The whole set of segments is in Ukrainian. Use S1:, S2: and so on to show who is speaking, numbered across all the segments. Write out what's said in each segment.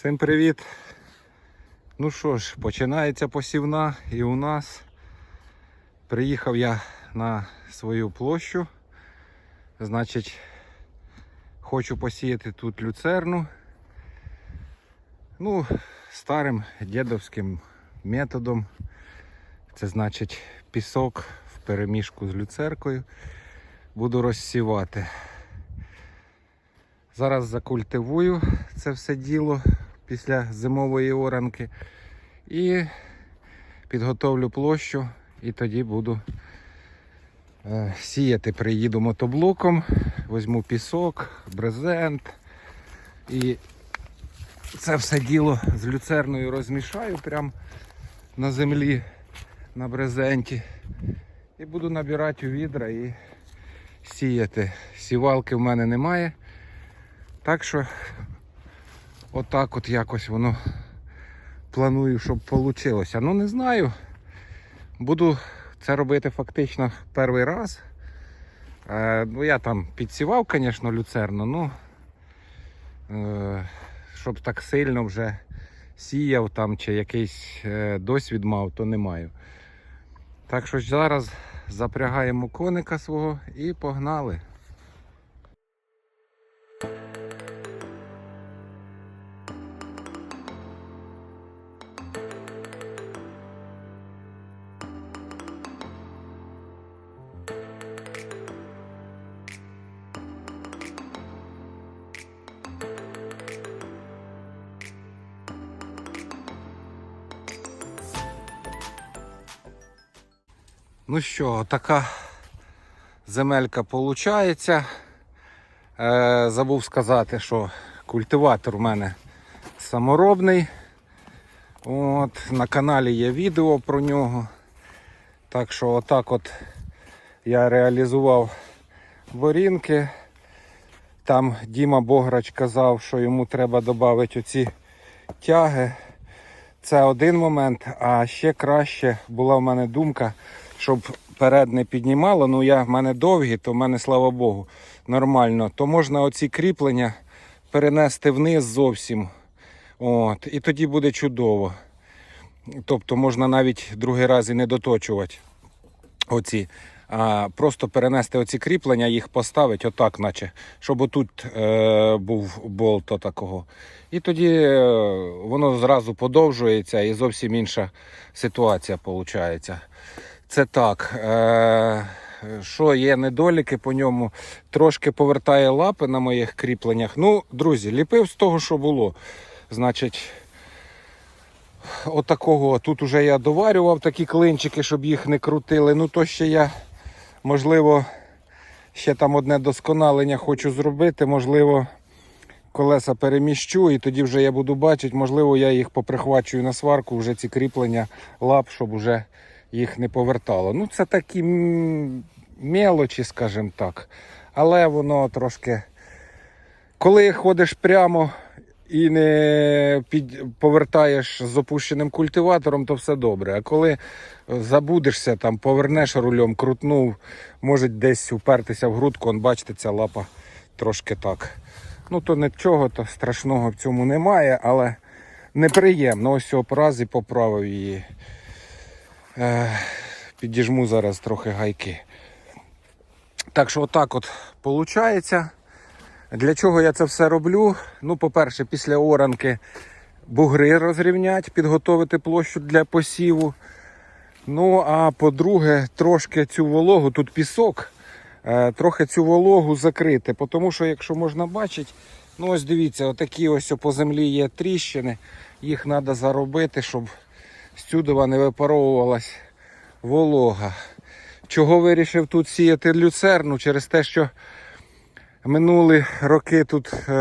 S1: Всім привіт! Ну що ж, починається посівна і у нас приїхав я на свою площу. Значить, хочу посіяти тут люцерну. Ну, старим дідовським методом. Це значить пісок в перемішку з люцеркою. Буду розсівати. Зараз закультивую це все діло після зимової оранки і підготовлю площу і тоді буду е, сіяти. Приїду мотоблоком, візьму пісок, брезент і це все діло з люцерною розмішаю прямо на землі на брезенті. І буду набирати у відра і сіяти. Сівалки в мене немає. Так що отак от якось воно планую, щоб вийшло. Ну не знаю. Буду це робити фактично перший раз. Е, ну я там підсівав, звісно, люцерну, ну е, щоб так сильно вже сіяв там чи якийсь е, досвід мав, то не маю. Так що зараз запрягаємо коника свого і погнали. Ну що, така земелька виходить. Е, забув сказати, що культиватор у мене саморобний. От, на каналі є відео про нього. Так що отак от я реалізував ворінки. Там Діма Бограч казав, що йому треба додати оці тяги. Це один момент, а ще краще була в мене думка, щоб перед не піднімало. Ну я в мене довгі, то в мене, слава Богу, нормально. То можна оці кріплення перенести вниз зовсім. От, І тоді буде чудово. Тобто можна навіть другий раз і не доточувати оці. А просто перенести оці кріплення, їх поставити отак, наче, щоб отут е, був болт отакого. І тоді е, воно зразу подовжується і зовсім інша ситуація виходить. Це так. Е, що є недоліки по ньому, трошки повертає лапи на моїх кріпленнях. Ну, друзі, ліпив з того, що було. Значить, отакого. Тут уже я доварював такі клинчики, щоб їх не крутили. Ну, то ще я, можливо, ще там одне досконалення хочу зробити. Можливо, колеса переміщу і тоді вже я буду бачити, можливо, я їх поприхвачую на сварку, вже ці кріплення лап, щоб вже їх не повертало. Ну, це такі мелочі, скажімо так. Але воно трошки. Коли ходиш прямо і не під... повертаєш з опущеним культиватором, то все добре. А коли забудешся, там повернеш рулем, крутнув, може десь упертися в грудку, он, бачите, ця лапа трошки так. Ну, то нічого то страшного в цьому немає, але неприємно. Ось цього раз і поправив її. Е, підіжму зараз трохи гайки. Так що отак от виходить. Для чого я це все роблю? Ну, по-перше, після оранки бугри розрівняти, підготовити площу для посіву. Ну, а по-друге, трошки цю вологу, тут пісок, е, трохи цю вологу закрити. Тому що, якщо можна бачити, ну ось дивіться, отакі ось по землі є тріщини. Їх треба заробити, щоб стюдова не випаровувалась волога. Чого вирішив тут сіяти люцерну? Через те, що минулі роки тут е,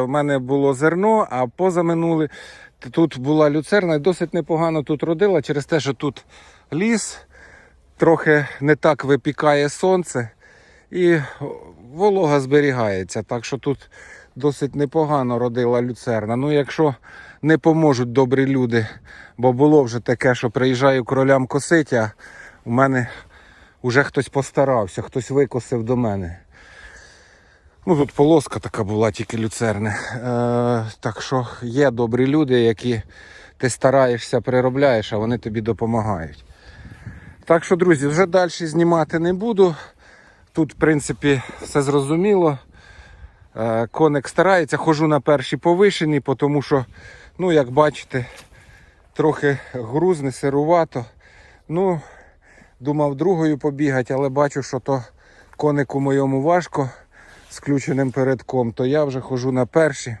S1: в мене було зерно, а позаминулі тут була люцерна і досить непогано тут родила через те, що тут ліс, трохи не так випікає сонце і волога зберігається. Так що тут досить непогано родила люцерна. Ну, якщо не поможуть добрі люди, бо було вже таке, що приїжджаю кролям косити, а у мене вже хтось постарався, хтось викосив до мене. Ну тут полоска така була, тільки люцерни. Е, так що є добрі люди, які ти стараєшся, переробляєш, а вони тобі допомагають. Так що, друзі, вже далі знімати не буду. Тут, в принципі, все зрозуміло. Е, Коник старається, хожу на перші повишені, тому що, ну, як бачите, трохи грузне, сирувато. Ну, думав другою побігати, але бачу, що то конику моєму важко з включеним передком, то я вже хожу на перші.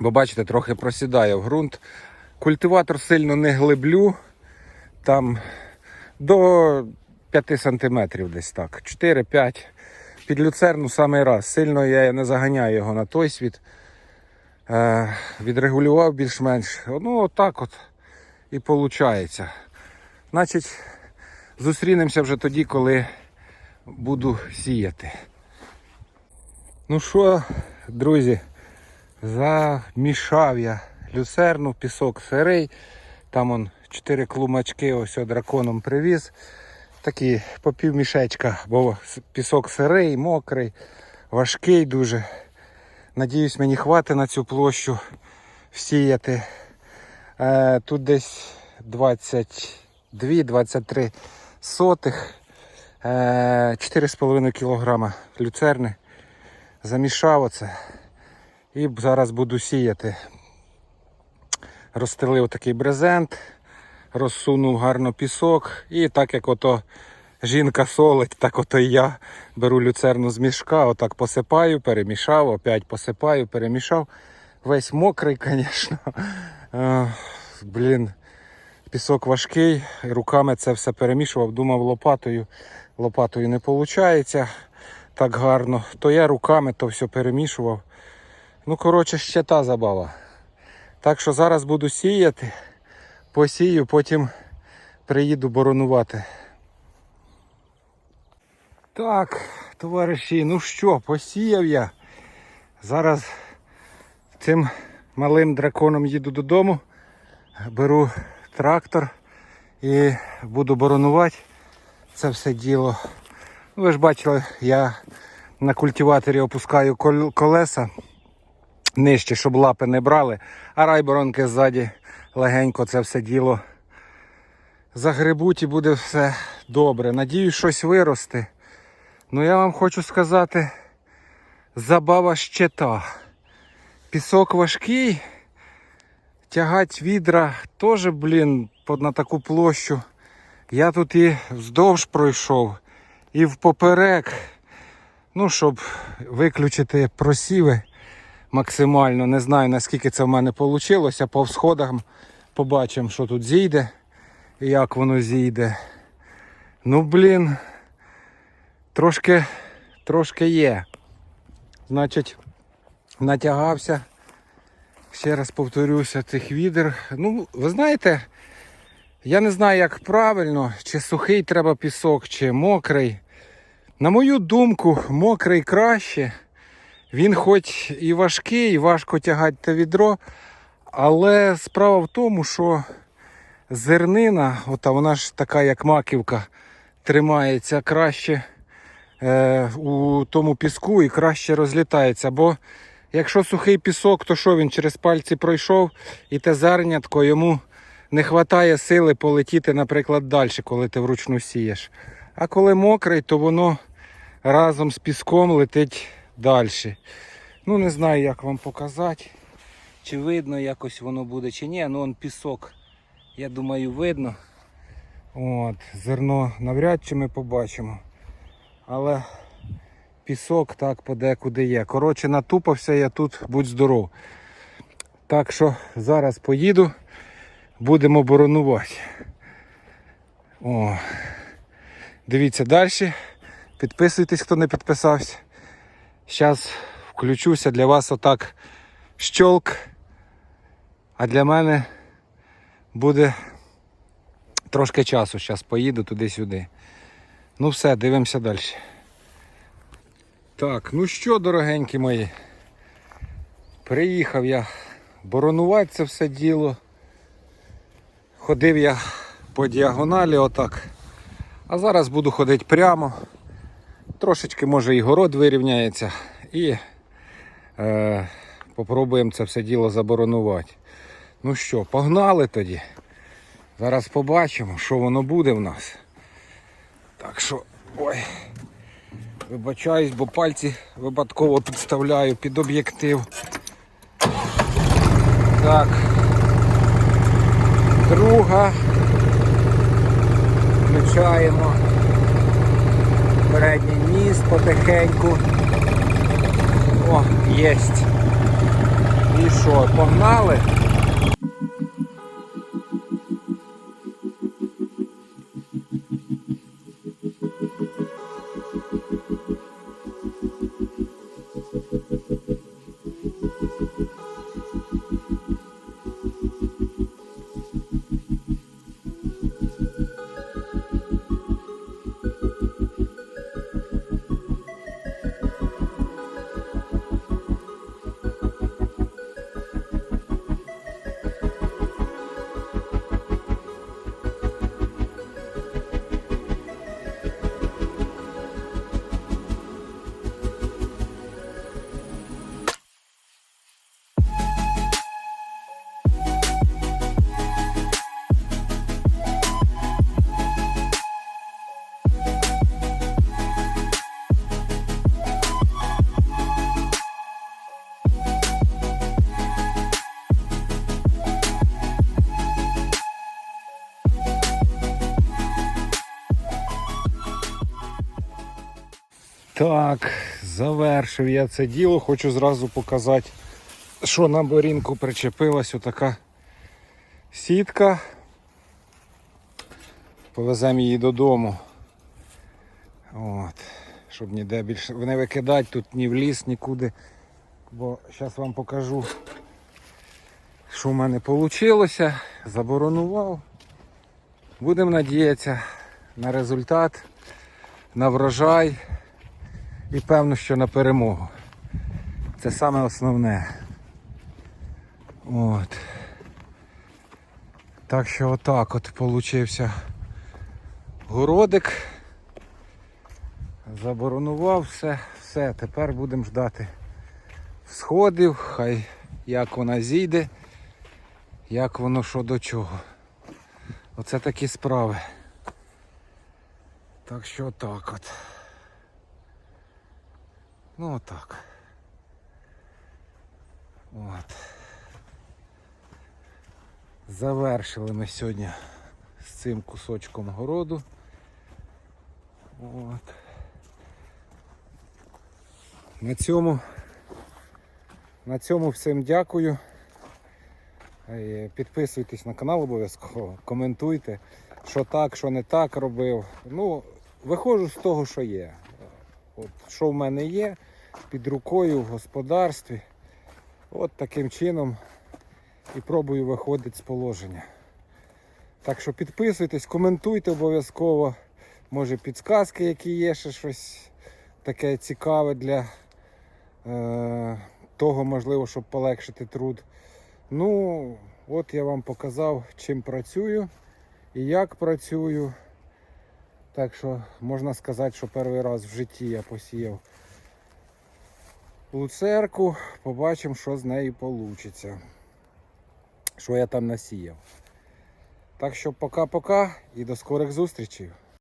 S1: Бо бачите, трохи просідає в ґрунт. Культиватор сильно не глиблю. Там до 5 сантиметрів десь так. 4-5. Під люцерну самий раз. Сильно я не заганяю його на той світ. Е, відрегулював більш-менш. Ну, отак от і виходить. Значить, зустрінемося вже тоді, коли буду сіяти. Ну що, друзі, замішав я люцерну, пісок сирий. Там он 4 клумачки ось драконом привіз. Такі по пів мішечка, бо пісок сирий, мокрий, важкий дуже. Надіюсь, мені хватить на цю площу всіяти. Е, тут десь 22-23 сотих. Е, 4,5 кг люцерни. Замішав оце. І зараз буду сіяти. Розстелив такий брезент, розсунув гарно пісок. І так як ото жінка солить, так ото і я беру люцерну з мішка, отак посипаю, перемішав, опять посипаю, перемішав. Весь мокрий, звісно. Е, Блін, пісок важкий, руками це все перемішував, думав лопатою. Лопатою не виходить так гарно. То я руками то все перемішував. Ну, коротше, ще та забава. Так що зараз буду сіяти, посію, потім приїду боронувати. Так, товариші, ну що, посіяв я. Зараз цим малим драконом їду додому, беру трактор і буду боронувати це все діло. Ну, ви ж бачили, я на культиваторі опускаю колеса нижче, щоб лапи не брали, а райборонки ззаді легенько це все діло загребуть і буде все добре. Надіюсь, щось виросте. Ну я вам хочу сказати, забава ще та. Пісок важкий, тягать відра теж, блін, на таку площу. Я тут і вздовж пройшов, і впоперек. Ну, щоб виключити просіви максимально. Не знаю наскільки це в мене вийшло. По всходам побачимо, що тут зійде і як воно зійде. Ну, блін, трошки, трошки є. Значить, натягався. Ще раз повторюся, цих відер. Ну, ви знаєте, я не знаю, як правильно, чи сухий треба пісок, чи мокрий. На мою думку, мокрий краще. Він хоч і важкий, і важко тягати те відро, але справа в тому, що зернина, ота вона ж така, як маківка, тримається краще е, у тому піску і краще розлітається. Бо якщо сухий пісок, то що він через пальці пройшов, і те зернятко йому не вистачає сили полетіти, наприклад, далі, коли ти вручну сієш. А коли мокрий, то воно разом з піском летить далі. Ну, не знаю, як вам показати. Чи видно якось воно буде, чи ні. Ну, он пісок, я думаю, видно. От, зерно навряд чи ми побачимо. Але пісок так подекуди є. Коротше, натупався я тут, будь здоров. Так що зараз поїду, будемо боронувати. О. Дивіться далі. Підписуйтесь, хто не підписався. Зараз включуся для вас отак щолк. А для мене буде трошки часу. Зараз поїду туди-сюди. Ну все, дивимося далі. Так, ну що, дорогенькі мої, приїхав я боронувати це все діло. Ходив я по діагоналі отак. А зараз буду ходити прямо. Трошечки може і город вирівняється. і е, попробуємо це все діло заборонувати. Ну що, погнали тоді. Зараз побачимо, що воно буде в нас. Так що, ой, вибачаюсь, бо пальці випадково підставляю під об'єктив. Так. Друга. Включаємо передній ніс потихеньку. О, єсть. І що, погнали? Так, завершив я це діло. Хочу зразу показати, що на борінку причепилась отака сітка. Повеземо її додому. От. Щоб ніде більше не викидати тут ні в ліс, нікуди. Бо зараз вам покажу, що в мене вийшло. Заборонував. Будемо надіятися на результат, на врожай і певно, що на перемогу. Це саме основне. От. Так що отак от получився городик. Заборонував все, все, тепер будемо ждати сходів, хай як вона зійде, як воно що до чого. Оце такі справи. Так що отак от. Ну отак. От. Завершили ми сьогодні з цим кусочком городу. От. На цьому, на цьому всім дякую. Е, Підписуйтесь на канал обов'язково, коментуйте, що так, що не так робив. Ну, виходжу з того, що є. От, що в мене є під рукою в господарстві. От таким чином і пробую виходити з положення. Так що підписуйтесь, коментуйте обов'язково. Може підсказки, які є, ще щось таке цікаве для е, того, можливо, щоб полегшити труд. Ну, от я вам показав, чим працюю і як працюю. Так що можна сказати, що перший раз в житті я посіяв луцерку, побачимо, що з нею вийде. Що я там насіяв. Так що пока-пока і до скорих зустрічей.